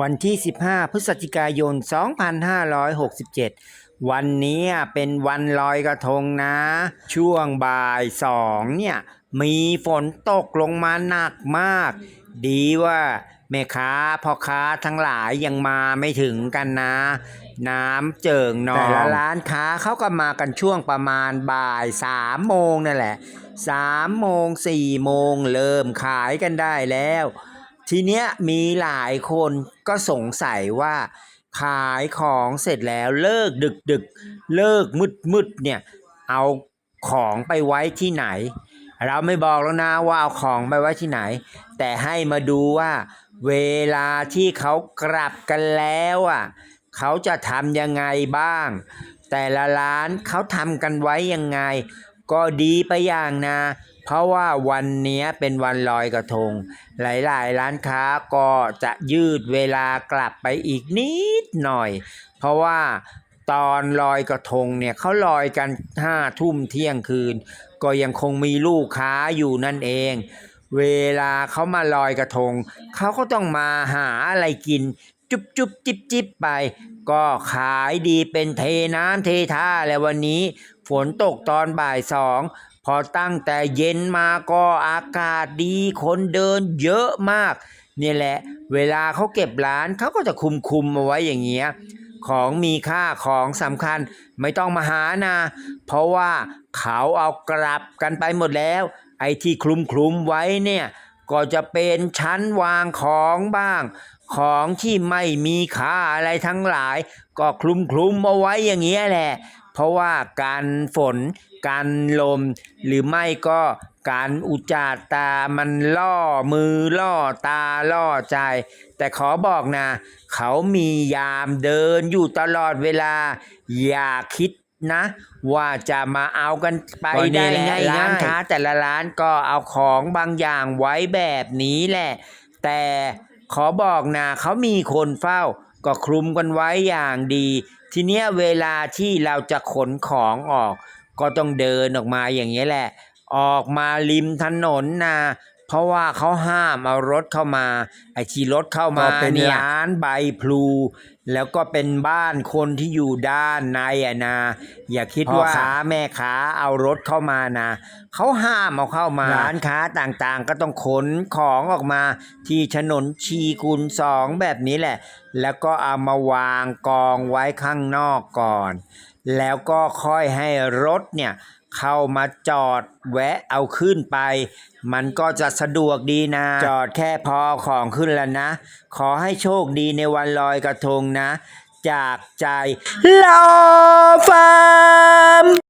วันที่ 15 พฤศจิกายน 2567 วันนี้เป็นวันลอยกระทงนะ ช่วงบ่ายสองเนี่ย มีฝนตกลงมาหนักมาก ดีว่าแม่ค้าพ่อค้าทั้งหลายยังมาไม่ถึงกันนะ น้ำเจิ่งนองแต่ละร้านค้าเขาก็มากันช่วงประมาณบ่ายสามโมงนั่นแหละสามโมงสี่โมงเริ่มขายกันได้แล้ว ทีเนี้ยมีหลายคนก็สงสัยว่าขายของเสร็จแล้วเลิกดึกดึกๆเลิกมืดมืดๆเนี่ยเอาของไปไว้ที่ไหน เราไม่บอกแล้วนะว่าเอาของไปไว้ที่ไหน แต่ให้มาดูว่า เวลาที่เขากลับกันแล้วอะเขาจะทำยังไงบ้าง แต่ละร้านเขาทำกันไว้ยังไง ก็ดีไปอย่างนะ เพราะว่าวันนี้เป็นวันลอยกระทง หลายๆ ร้านค้าก็จะยืดเวลากลับไปอีกนิดหน่อย เพราะว่าตอนลอยกระทงเนี่ยเขาลอยกันห้าทุ่มเที่ยงคืน ก็ยังคงมีลูกค้าอยู่นั่นเอง เวลาเขามาลอยกระทง เขาก็ต้องมาหาอะไรกิน จุบจุบจิบจิบไป ก็ขายดีเป็นเทน้ำเทท่าแล้ววันนี้ ฝนตกตอนบ่ายสอง พอตั้งแต่เย็นมาก็อากาศดีคนเดินเยอะมากนี่แหละ เวลาเขาเก็บร้านเขาก็จะคุมคุมๆเอาไว้อย่างเงี้ยของมีค่าของสำคัญไม่ต้องมาหานะ เพราะว่าเขาเอากลับกันไปหมดแล้ว ไอ้ที่คลุมคลุมๆไว้เนี่ย ก็จะเป็นชั้นวางของบ้าง ของที่ไม่มีค่าอะไรทั้งหลาย ก็คลุมคลุมเอาไว้อย่างเงี้ยแหละ เพราะว่าการฝน การลม หรือไม่ก็การอุจจาตามันล่อมือล่อตาล่อใจ แต่ขอบอกนะ เขามียามเดินอยู่ตลอดเวลา อย่าคิด นะ ว่าจะมาเอากันไปได้ง่ายๆร้านค้าแต่ละร้านก็เอาของบางอย่างไว้แบบนี้แหละ แต่ขอบอกนะเขามีคนเฝ้า ก็คลุมกันไว้อย่างดี ทีเนี้ยเวลาที่เราจะขนของออก ก็ต้องเดินออกมาอย่างนี้ยแหละ ออกมาริมถนนนะ เพราะว่าเขาห้ามเอารถเข้ามา ไอ้ที่รถเข้ามาก็เป็นเนี่ยร้านใบพลู แล้วก็เป็นบ้านคนที่อยู่ด้านในอะนะ อย่าคิดพ่อว่าค้าค้าแม่ค้าเอารถเข้ามานะเขาห้ามเอาเข้ามาร้านค้าต่างๆ ก็ต้องขนของออกมา ที่ถนนชีกุลสองแบบนี้แหละ แล้วก็เอามาวางกองไว้ข้างนอกก่อน แล้วก็ค่อยให้รถเนี่ย เข้ามาจอดแวะเอาขึ้นไป มันก็จะสะดวกดีนะ จอดแค่พอของขึ้นแล้วนะ ขอให้โชคดีในวันลอยกระทงนะ จากใจลอฟ้า